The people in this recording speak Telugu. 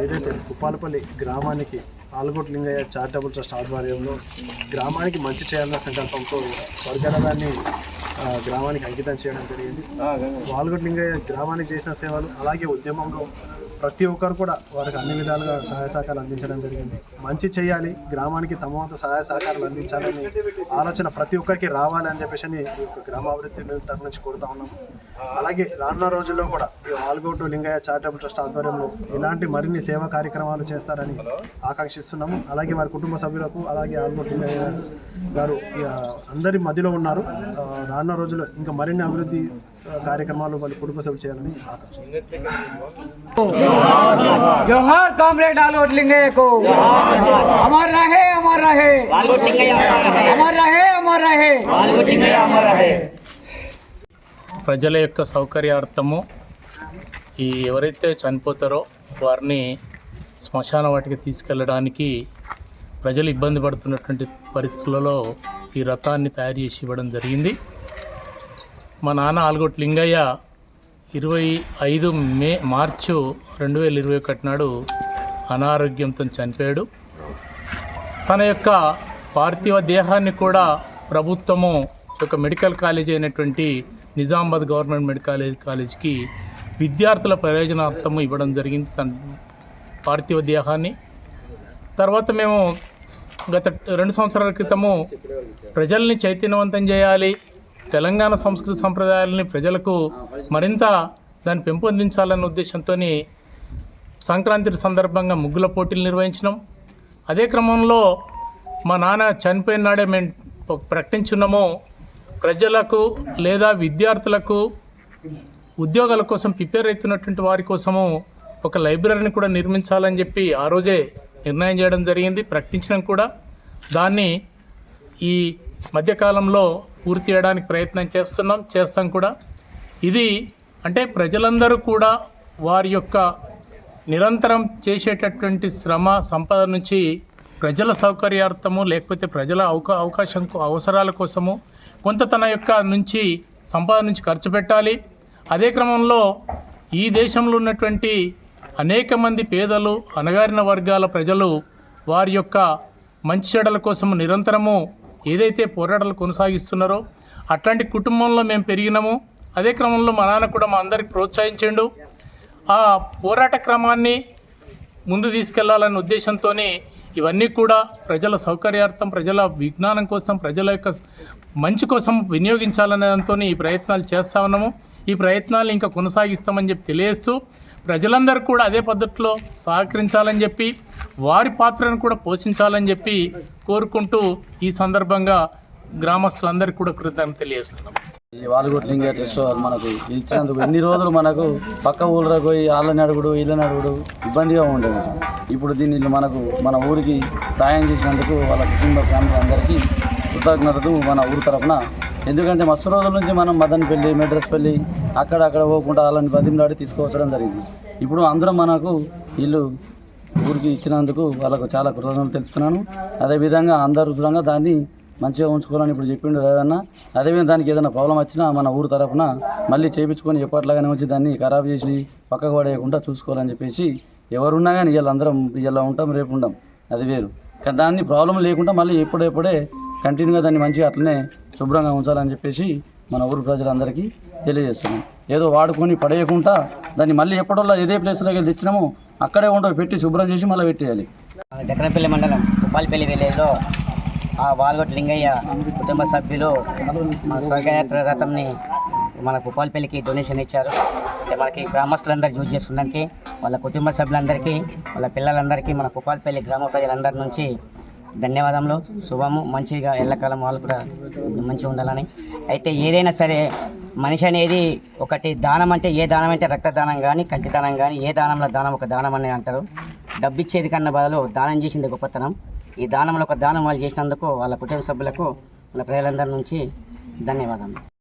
ఏదైతే కుప్పాలపల్లి గ్రామానికి ఆలగొట్ లింగయ్య చారిటబుల్ ట్రస్ట్ ఆధ్వర్యంలో గ్రామానికి మంచి చేయాలన్న సంకల్పంతో వర్గరథాన్ని గ్రామానికి అంకితం చేయడం జరిగింది. వాల్గొట్ లింగయ్య గ్రామానికి చేసిన సేవలు అలాగే ఉద్యమంలో ప్రతి ఒక్కరు కూడా వారికి అన్ని విధాలుగా సహాయ సహకారాలు అందించడం జరిగింది. మంచి చేయాలి గ్రామానికి తమ వంతు సహాయ సహకారాలు అందించాలని ఆలోచన ప్రతి ఒక్కరికి రావాలి అని చెప్పేసి అని గ్రామాభివృద్ధి తరఫు నుంచి కోరుతా ఉన్నాము. అలాగే రానున్న రోజుల్లో కూడా ఈ ఆల్గోటు లింగయ్య చారిటబుల్ ట్రస్ట్ ఆధ్వర్యంలో ఇలాంటి మరిన్ని సేవా కార్యక్రమాలు చేస్తారని ఆకాంక్షిస్తున్నాము. అలాగే వారి కుటుంబ సభ్యులకు అలాగే ఆల్గోటు లింగయ్య గారు ఇక అందరి మధ్యలో ఉన్నారు. రానున్న రోజుల్లో ఇంకా మరిన్ని అభివృద్ధి కార్యక్రమాలు వాళ్ళు కుటుంబ సభ్యులు చేయాలని జోహార్ కామ్రేడ్ లాల్ కో అమర్ రహే అమర్ రహే. అమర్ రహే అమర్ రహే. ప్రజల యొక్క సౌకర్యార్థము ఈ ఎవరైతే చనిపోతారో వారిని శ్మశాన వాటికి తీసుకెళ్ళడానికి ప్రజలు ఇబ్బంది పడుతున్నటువంటి పరిస్థితులలో ఈ రథాన్ని తయారు చేసి ఇవ్వడం జరిగింది. మా నాన్న ఆల్గొట్ లింగయ్య ఇరవై ఐదు మే మార్చు రెండు వేల ఇరవై ఒకటి నాడు అనారోగ్యంతో చనిపోయాడు. తన యొక్క పార్థివ దేహాన్ని కూడా ప్రభుత్వము ఒక మెడికల్ కాలేజ్ అయినటువంటి నిజామాబాద్ గవర్నమెంట్ మెడికల్ కాలేజ్కి విద్యార్థుల ప్రయోజనార్థము ఇవ్వడం జరిగింది తన పార్థివ దేహాన్ని. తర్వాత మేము గత రెండు సంవత్సరాల క్రితము ప్రజల్ని చైతన్యవంతం చేయాలి తెలంగాణ సంస్కృతి సంప్రదాయాలని ప్రజలకు మరింత దాన్ని పెంపొందించాలన్న ఉద్దేశంతో సంక్రాంతి సందర్భంగా ముగ్గుల పోటీలు నిర్వహించినాం. అదే క్రమంలో మా నాన్న చనిపోయిన నాడే మేము ఒక ప్రకటించున్నాము. ప్రజలకు లేదా విద్యార్థులకు ఉద్యోగాల కోసం ప్రిపేర్ అవుతున్నటువంటి వారి కోసము ఒక లైబ్రరీని కూడా నిర్మించాలని చెప్పి ఆ రోజే నిర్ణయం చేయడం జరిగింది. ప్రకటించడం కూడా. దాన్ని ఈ మధ్యకాలంలో పూర్తి చేయడానికి ప్రయత్నం చేస్తున్నాం చేస్తాం కూడా. ఇది అంటే ప్రజలందరూ కూడా వారి యొక్క నిరంతరం చేసేటటువంటి శ్రమ సంపద నుంచి ప్రజల సౌకర్యార్థము లేకపోతే ప్రజల అవకా అవకాశం అవసరాల కోసము కొంత తన యొక్క నుంచి సంపద నుంచి ఖర్చు పెట్టాలి. అదే క్రమంలో ఈ దేశంలో ఉన్నటువంటి అనేక మంది పేదలు అణగారిన వర్గాల ప్రజలు వారి యొక్క మంచి చెడల కోసం నిరంతరము ఏదైతే పోరాటాలు కొనసాగిస్తున్నారో అట్లాంటి కుటుంబంలో మేము పెరిగినాము. అదే క్రమంలో మా నాన్న కూడా మా అందరికి ప్రోత్సహించిండు. ఆ పోరాట క్రమాన్ని ముందు తీసుకెళ్ళాలనే ఉద్దేశంతో ఇవన్నీ కూడా ప్రజల సౌకర్యార్థం ప్రజల విజ్ఞానం కోసం ప్రజల యొక్క మంచి కోసం వినియోగించాలనే దాంతో ఈ ప్రయత్నాలు చేస్తా ఉన్నాము. ఈ ప్రయత్నాలు ఇంకా కొనసాగిస్తామని చెప్పి తెలియజేస్తూ ప్రజలందరూ కూడా అదే పద్ధతిలో సహకరించాలని చెప్పి వారి పాత్రను కూడా పోషించాలని చెప్పి కోరుకుంటూ ఈ సందర్భంగా గ్రామస్తులందరికీ కూడా కృతజ్ఞత తెలియజేస్తున్నాం. ఈ వాలుగొట్ లింగ మనకు ఇచ్చినందుకు ఎన్ని రోజులు మనకు పక్క ఊళ్ళకి పోయి వాళ్ళని అడుగుడు వీళ్ళని అడుగుడు ఇబ్బందిగా ఉండేది. ఇప్పుడు దీన్ని మనకు మన ఊరికి సాయం చేసినందుకు వాళ్ళ కుటుంబ ఫ్యామిలీ అందరికీ కృతజ్ఞతలు మన ఊరి తరఫున. ఎందుకంటే మస్తు రోజుల నుంచి మనం మదన్ పెళ్ళి మెడ్రస్ పెళ్ళి అక్కడ అక్కడ పోకుండా వాళ్ళని బతిమలాడి తీసుకువచ్చడం జరిగింది. ఇప్పుడు అందరం మనకు వీళ్ళు ఊరికి ఇచ్చినందుకు వాళ్ళకు చాలా కృతజ్ఞతలు తెలుపుతున్నాను. అదేవిధంగా అందరు దూరంగా దాన్ని మంచిగా ఉంచుకోవాలని ఇప్పుడు చెప్పిండు రేదన్న అదేవిధంగా దానికి ఏదైనా ప్రాబ్లం వచ్చినా మన ఊరు తరఫున మళ్ళీ చేయించుకొని ఎప్పట్లాగానే వచ్చి దాన్ని ఖరాబ్ చేసి పక్కకు పడేయకుండా చూసుకోవాలని చెప్పేసి ఎవరున్నా కానీ ఇవాళ అందరం ఇలా ఉంటాం రేపు ఉండం అది వేరు. కానీ దాన్ని ప్రాబ్లం లేకుండా మళ్ళీ ఎప్పుడెప్పుడే కంటిన్యూగా దాన్ని మంచిగా అట్లనే శుభ్రంగా ఉంచాలని చెప్పేసి మన ఊరు ప్రజలందరికీ తెలియజేస్తున్నాం. ఏదో వాడుకొని పడేయకుండా దాన్ని మళ్ళీ ఎప్పటివల్ల ఏదే ప్లేస్లోకి తెచ్చినామో అక్కడే ఉండవు పెట్టి శుభ్రం చేసి మళ్ళీ పెట్టేయాలి. దగ్గరపల్లి మండలం ఉప్పాలపల్లి విలేజ్లో ఆ వాల్గొట్ లింగయ్య కుటుంబ సభ్యులు మన స్వర్గయాత్ర రథంని మన ఉప్పాలపల్లికి డొనేషన్ ఇచ్చారు. మనకి గ్రామస్తులందరూ యూజ్ చేసుకున్నానికి వాళ్ళ కుటుంబ సభ్యులందరికీ వాళ్ళ పిల్లలందరికీ మన ఉప్పాలపల్లి గ్రామ ప్రజలందరి నుంచి ధన్యవాదములు. శుభము. మంచిగా ఎల్లకాలం వాళ్ళు కూడా మంచిగా ఉండాలని. అయితే ఏదైనా సరే మనిషి అనేది ఒకటి దానం అంటే ఏ దానం అంటే రక్తదానం కానీ కంటి దానం కానీ ఏ దానంలో దానం ఒక దానం అని అంటారు. డబ్బు ఇచ్చేది కన్నా బదులు దానం చేసింది గొప్పతనం. ఈ దానంలో ఒక దానం వాళ్ళు చేసినందుకు వాళ్ళ కుటుంబ సభ్యులకు మన ప్రజలందరి నుంచి ధన్యవాదాలు